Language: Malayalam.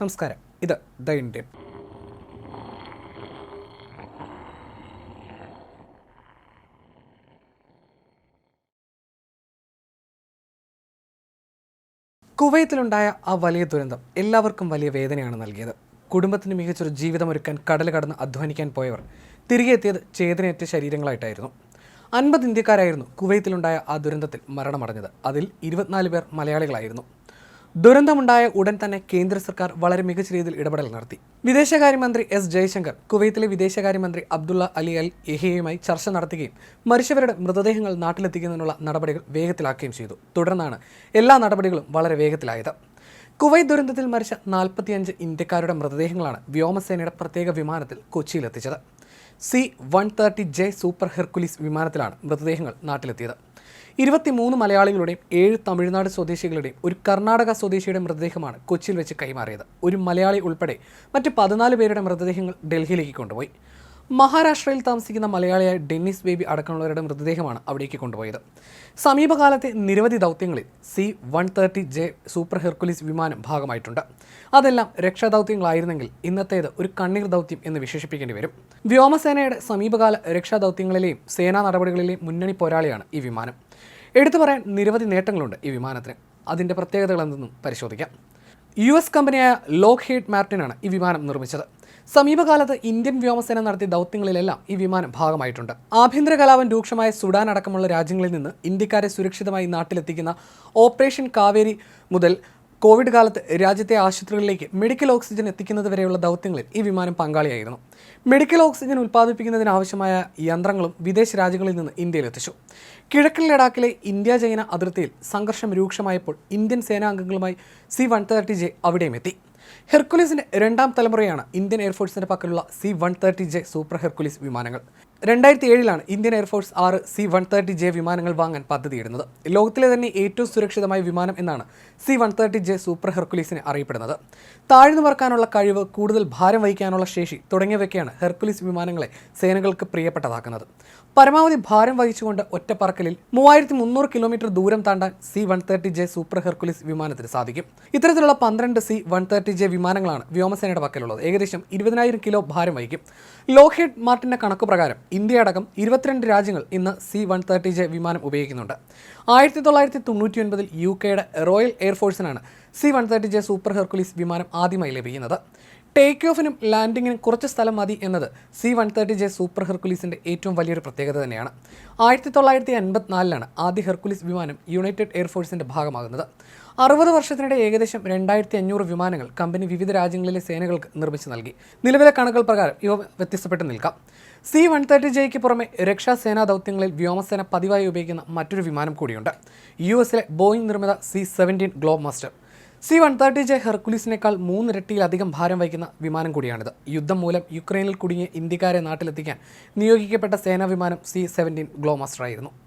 നമസ്കാരം. ഇത് ദ ഇന്ത്യൻ. കുവൈത്തിലുണ്ടായ ആ വലിയ ദുരന്തം എല്ലാവർക്കും വലിയ വേദനയാണ് നൽകിയത്. കുടുംബത്തിന് മികച്ചൊരു ജീവിതമൊരുക്കാൻ കടൽ കടന്ന് അധ്വാനിക്കാൻ പോയവർ തിരികെ എത്തിയത് ചേതനയേറ്റ ശരീരങ്ങളായിട്ടായിരുന്നു. അൻപത് ഇന്ത്യക്കാരായിരുന്നു കുവൈത്തിലുണ്ടായ ആ ദുരന്തത്തിൽ മരണമടഞ്ഞത്. അതിൽ ഇരുപത്തിനാല് പേർ മലയാളികളായിരുന്നു. ദുരന്തമുണ്ടായ ഉടൻ തന്നെ കേന്ദ്ര സർക്കാർ വളരെ മികച്ച രീതിയിൽ ഇടപെടൽ നടത്തി. വിദേശകാര്യമന്ത്രി എസ് ജയശങ്കർ കുവൈത്തിലെ വിദേശകാര്യമന്ത്രി അബ്ദുള്ള അലി അൽ എഹിയയുമായി ചർച്ച നടത്തുകയും മരിച്ചവരുടെ മൃതദേഹങ്ങൾ നാട്ടിലെത്തിക്കുന്നതിനുള്ള നടപടികൾ വേഗത്തിലാക്കുകയും ചെയ്തു. തുടർന്നാണ് എല്ലാ നടപടികളും വളരെ വേഗത്തിലായത്. കുവൈത്ത് ദുരന്തത്തിൽ മരിച്ച നാൽപ്പത്തിയഞ്ച് ഇന്ത്യക്കാരുടെ മൃതദേഹങ്ങളാണ് വ്യോമസേനയുടെ പ്രത്യേക വിമാനത്തിൽ കൊച്ചിയിലെത്തിച്ചത്. C one thirty J super Hercules വിമാനത്തിലാണ് മൃതദേഹങ്ങൾ നാട്ടിലെത്തിയത്. ഇരുപത്തിമൂന്ന് മലയാളികളുടെയും ഏഴ് തമിഴ്നാട് സ്വദേശികളുടെയും ഒരു കർണാടക സ്വദേശിയുടെ മൃതദേഹമാണ് കൊച്ചിയിൽ വെച്ച് കൈമാറിയത്. ഒരു മലയാളി ഉൾപ്പെടെ മറ്റ് പതിനാല് പേരുടെ മൃതദേഹങ്ങൾ ഡൽഹിയിലേക്ക് കൊണ്ടുപോയി. മഹാരാഷ്ട്രയിൽ താമസിക്കുന്ന മലയാളിയായ ഡെന്നിസ് ബേബി അടക്കമുള്ളവരുടെ മൃതദേഹമാണ് അവിടേക്ക് കൊണ്ടുപോയത്. സമീപകാലത്തെ നിരവധി ദൗത്യങ്ങളിൽ C one thirty J super Hercules വിമാനം ഭാഗമായിട്ടുണ്ട്. അതെല്ലാം രക്ഷാദൗത്യങ്ങളായിരുന്നെങ്കിൽ ഇന്നത്തേത് ഒരു കണ്ണീർ ദൗത്യം എന്ന് വിശേഷിപ്പിക്കേണ്ടി വരും. വ്യോമസേനയുടെ സമീപകാല രക്ഷാദൗത്യങ്ങളിലെയും സേനാ നടപടികളിലെയും മുന്നണി പോരാളിയാണ് ഈ വിമാനം. എടുത്തു പറയാൻ നിരവധി നേട്ടങ്ങളുണ്ട് ഈ വിമാനത്തിന്. അതിന്റെ പ്രത്യേകതകൾ എന്തെന്നും പരിശോധിക്കാം. യു എസ് കമ്പനിയായ ലോക്ക് ഹീഡ് മാർട്ടിനാണ് ഈ വിമാനം നിർമ്മിച്ചത്. സമീപകാലത്ത് ഇന്ത്യൻ വ്യോമസേന നടത്തിയ ദൗത്യങ്ങളിലെല്ലാം ഈ വിമാനം ഭാഗമായിട്ടുണ്ട്. ആഭ്യന്തര കലാപം രൂക്ഷമായ സുഡാൻ അടക്കമുള്ള രാജ്യങ്ങളിൽ നിന്ന് ഇന്ത്യക്കാരെ സുരക്ഷിതമായി നാട്ടിലെത്തിക്കുന്ന ഓപ്പറേഷൻ കാവേരി മുതൽ കോവിഡ് കാലത്ത് രാജ്യത്തെ ആശുപത്രികളിലേക്ക് മെഡിക്കൽ ഓക്സിജൻ എത്തിക്കുന്നത് വരെയുള്ള ദൗത്യങ്ങളിൽ ഈ വിമാനം പങ്കാളിയായിരുന്നു. മെഡിക്കൽ ഓക്സിജൻ ഉൽപ്പാദിപ്പിക്കുന്നതിനാവശ്യമായ യന്ത്രങ്ങളും വിദേശ രാജ്യങ്ങളിൽ നിന്ന് ഇന്ത്യയിൽ എത്തിച്ചു. കിഴക്കൻ ലഡാക്കിലെ ഇന്ത്യ ചൈന അതിർത്തിയിൽ സംഘർഷം രൂക്ഷമായപ്പോൾ ഇന്ത്യൻ സേനാംഗങ്ങളുമായി സി വൺ തേർട്ടി ജെ അവിടെയും എത്തി. ഹെർക്കുലീസിന്റെ രണ്ടാം തലമുറയാണ് ഇന്ത്യൻ എയർഫോഴ്സിന്റെ പക്കലുള്ള C one thirty J super Hercules വിമാനങ്ങൾ. രണ്ടായിരത്തി ഏഴിലാണ് ഇന്ത്യൻ എയർഫോഴ്സ് ആറ് സി വൺ തേർട്ടി ജെ വിമാനങ്ങൾ വാങ്ങാൻ പദ്ധതിയിടുന്നത്. ലോകത്തിലെ തന്നെ ഏറ്റവും സുരക്ഷിതമായ വിമാനം എന്നാണ് C one thirty J super ഹെർക്കുലീസിനെ അറിയപ്പെടുന്നത്. താഴ്ന്നു പറക്കാനുള്ള കഴിവ് കൂടുതൽ ഭാരം വഹിക്കാനുള്ള ശേഷി തുടങ്ങിയവയ്ക്കാണ് ഹെർക്കുലീസ് വിമാനങ്ങളെ സേനകൾക്ക് പ്രിയപ്പെട്ടതാക്കുന്നത്. പരമാവധി ഭാരം വഹിച്ചുകൊണ്ട് ഒറ്റ പറക്കലിൽ മൂവായിരത്തി മുന്നൂറ് കിലോമീറ്റർ ദൂരം താണ്ടാൻ C one thirty J super Hercules വിമാനത്തിന് സാധിക്കും. ഇത്തരത്തിലുള്ള പന്ത്രണ്ട് സി വൺ തേർട്ടി ജെ വിമാനങ്ങളാണ് വ്യോമസേനയുടെ പക്കലുള്ളത്. ഏകദേശം ഇരുപതിനായിരം കിലോ ഭാരം വഹിക്കും. ലോഹേഡ് മാർട്ടിന്റെ കണക്ക് പ്രകാരം ഇന്ത്യ അടക്കം ഇരുപത്തിരണ്ട് രാജ്യങ്ങൾ ഇന്ന് സി വൺ തേർട്ടി ജെ വിമാനം ഉപയോഗിക്കുന്നുണ്ട്. ആയിരത്തി തൊള്ളായിരത്തി തൊണ്ണൂറ്റി ഒൻപതിൽ യു കെയുടെ royal എയർഫോഴ്സിനാണ് C one thirty J super Hercules വിമാനം ആദ്യമായി ലഭിക്കുന്നത്. ടേക്ക് ഓഫിനും ലാൻഡിങ്ങിനും കുറച്ച് സ്ഥലം മതി എന്നത് C one thirty J super ഹെർക്കുലീസിന്റെ ഏറ്റവും വലിയൊരു പ്രത്യേകത തന്നെയാണ്. ആയിരത്തി തൊള്ളായിരത്തി എൺപത്തിനാലിലാണ് ആദ്യ ഹെർക്കുലീസ് വിമാനം യുണൈറ്റഡ് എയർഫോഴ്സിന്റെ ഭാഗമാകുന്നത്. അറുപത് വർഷത്തിനിടെ ഏകദേശം രണ്ടായിരത്തി അഞ്ഞൂറ് വിമാനങ്ങൾ കമ്പനി വിവിധ രാജ്യങ്ങളിലെ സേനകൾക്ക് നിർമ്മിച്ചു നൽകി. നിലവിലെ കണക്കുകൾ പ്രകാരം ഇവ വ്യത്യസ്തപ്പെട്ട് നിൽക്കാം. സി വൺ തേർട്ടി ജെയ്ക്ക് പുറമെ രക്ഷാസേനാ ദൗത്യങ്ങളിൽ വ്യോമസേന പതിവായി ഉപയോഗിക്കുന്ന മറ്റൊരു വിമാനം കൂടിയുണ്ട്. യു എസിലെ ബോയിങ് നിർമ്മിത C seventeen Globemaster. C one thirty J ഹെർക്കുലീസിനേക്കാൾ മൂന്നിരട്ടിയിലധികം ഭാരം വഹിക്കുന്ന വിമാനം കൂടിയാണിത്. യുദ്ധം മൂലം യുക്രൈനിൽ കുടുങ്ങിയ ഇന്ത്യക്കാരെ നാട്ടിലെത്തിക്കാൻ നിയോഗിക്കപ്പെട്ട സേനാ വിമാനം സി സെവന്റീൻ ആയിരുന്നു